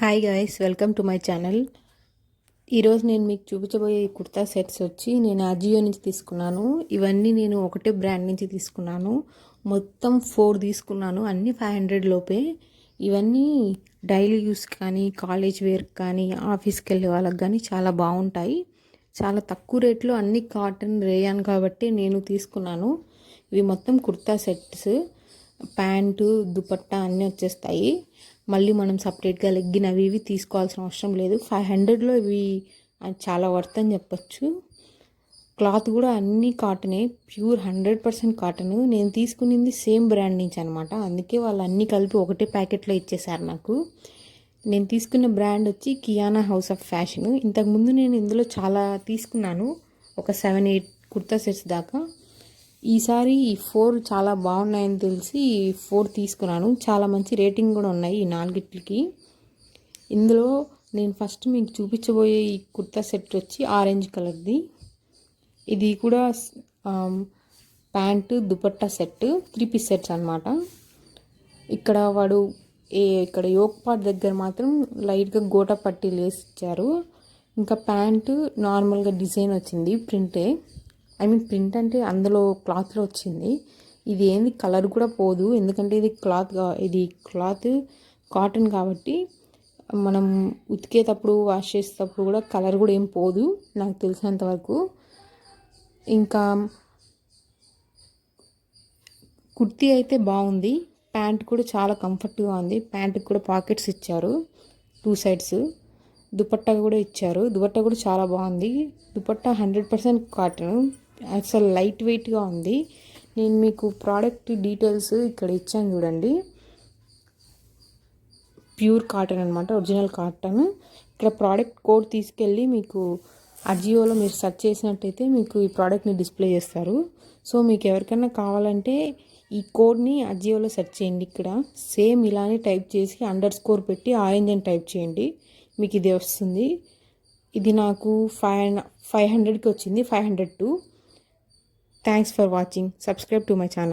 Hi guys welcome to my channel ఈరోజు నేను మీకు చూపించబోయే ఈ కుర్తా సెట్స్ వచ్చి నేను అజియో నుంచి తీసుకున్నాను. ఇవన్నీ నేను ఒకటే బ్రాండ్ నుంచి తీసుకున్నాను. మొత్తం ఫోర్ తీసుకున్నాను. అన్నీ ఫైవ్ హండ్రెడ్ లోపే. ఇవన్నీ డైలీ యూస్ కానీ కాలేజ్ వేర్ కానీ ఆఫీస్కి వెళ్ళే వాళ్ళకి కానీ చాలా బాగుంటాయి. చాలా తక్కువ రేట్లో అన్ని కాటన్ రేయాన్ కాబట్టి నేను తీసుకున్నాను. ఇవి మొత్తం కుర్తా సెట్స్ ప్యాంటు దుపట్టా అన్నీ వచ్చేస్తాయి. మళ్ళీ మనం సపరేట్గా లెగ్గిన్ అవి ఇవి తీసుకోవాల్సిన అవసరం లేదు. ఫైవ్ హండ్రెడ్లో ఇవి చాలా వర్త్ అని చెప్పచ్చు. క్లాత్ కూడా అన్నీ కాటనే ప్యూర్ హండ్రెడ్ పర్సెంట్ కాటన్. నేను తీసుకునింది సేమ్ బ్రాండ్ నుంచి అనమాట అందుకే వాళ్ళు అన్నీ కలిపి ఒకటే ప్యాకెట్లో ఇచ్చేసారు నాకు. నేను తీసుకున్న బ్రాండ్ వచ్చి కియానా హౌస్ ఆఫ్ ఫ్యాషన్. ఇంతకుముందు నేను ఇందులో చాలా తీసుకున్నాను. ఒక సెవెన్ ఎయిట్ కుర్తా సెట్స్ దాకా. ఈసారి ఈ ఫోర్ చాలా బాగున్నాయని తెలిసి ఫోర్ తీసుకున్నాను. చాలా మంచి రేటింగ్ కూడా ఉన్నాయి ఈ నాలుగిట్లకి. ఇందులో నేను ఫస్ట్ మీకు చూపించబోయే ఈ కుర్తా సెట్ వచ్చి ఆరెంజ్ కలర్ది. ఇది కూడా pant dupatta set three piece sets అనమాట ఇక్కడ వాడు ఏ ఇక్కడ యోక్ పార్ట్ దగ్గర మాత్రం లైట్గా గోట పట్టి లేసి ఇచ్చారు. ఇంకా ప్యాంటు నార్మల్గా డిజైన్ వచ్చింది ప్రింటే. ఐ మీన్ ప్రింట్ అంటే అందులో క్లాత్లో వచ్చింది. ఇది ఏంది? కలర్ కూడా పోదు. ఎందుకంటే ఇది క్లాత్ ఇది క్లాత్ కాటన్ కాబట్టి మనం ఉతికేటప్పుడు వాష్ చేసేటప్పుడు కూడా కలర్ కూడా ఏం పోదు నాకు తెలిసినంత వరకు. ఇంకా కుర్తీ అయితే బాగుంది. ప్యాంట్ కూడా చాలా కంఫర్ట్గా ఉంది. ప్యాంట్కి కూడా పాకెట్స్ ఇచ్చారు. టూ సైడ్స్ దుపట్టా కూడా ఇచ్చారు. దుపట్టా కూడా చాలా బాగుంది. దుపట్టా హండ్రెడ్ పర్సెంట్ కాటన్ అసలు లైట్ వెయిట్గా ఉంది. నేను మీకు ప్రోడక్ట్ డీటెయిల్స్ ఇక్కడ ఇచ్చాను చూడండి. ప్యూర్ కాటన్ అనమాట ఒరిజినల్ కాటన్. ఇక్కడ ప్రోడక్ట్ కోడ్ తీసుకెళ్ళి మీకు అజియోలో మీరు సెర్చ్ చేసినట్టయితే మీకు ఈ ప్రోడక్ట్ని డిస్ప్లే చేస్తారు. సో మీకు ఎవరికైనా కావాలంటే ఈ కోడ్ని అజియోలో సెర్చ్ చేయండి ఇక్కడ. సేమ్ ఇలానే టైప్ చేసి అండర్ స్కోర్ పెట్టి ఆరెంజ్ అని టైప్ చేయండి. మీకు ఇది వస్తుంది. ఇది నాకు ఫైవ్ ఫైవ్ హండ్రెడ్కి వచ్చింది five hundred two. Thanks for watching subscribe to my channel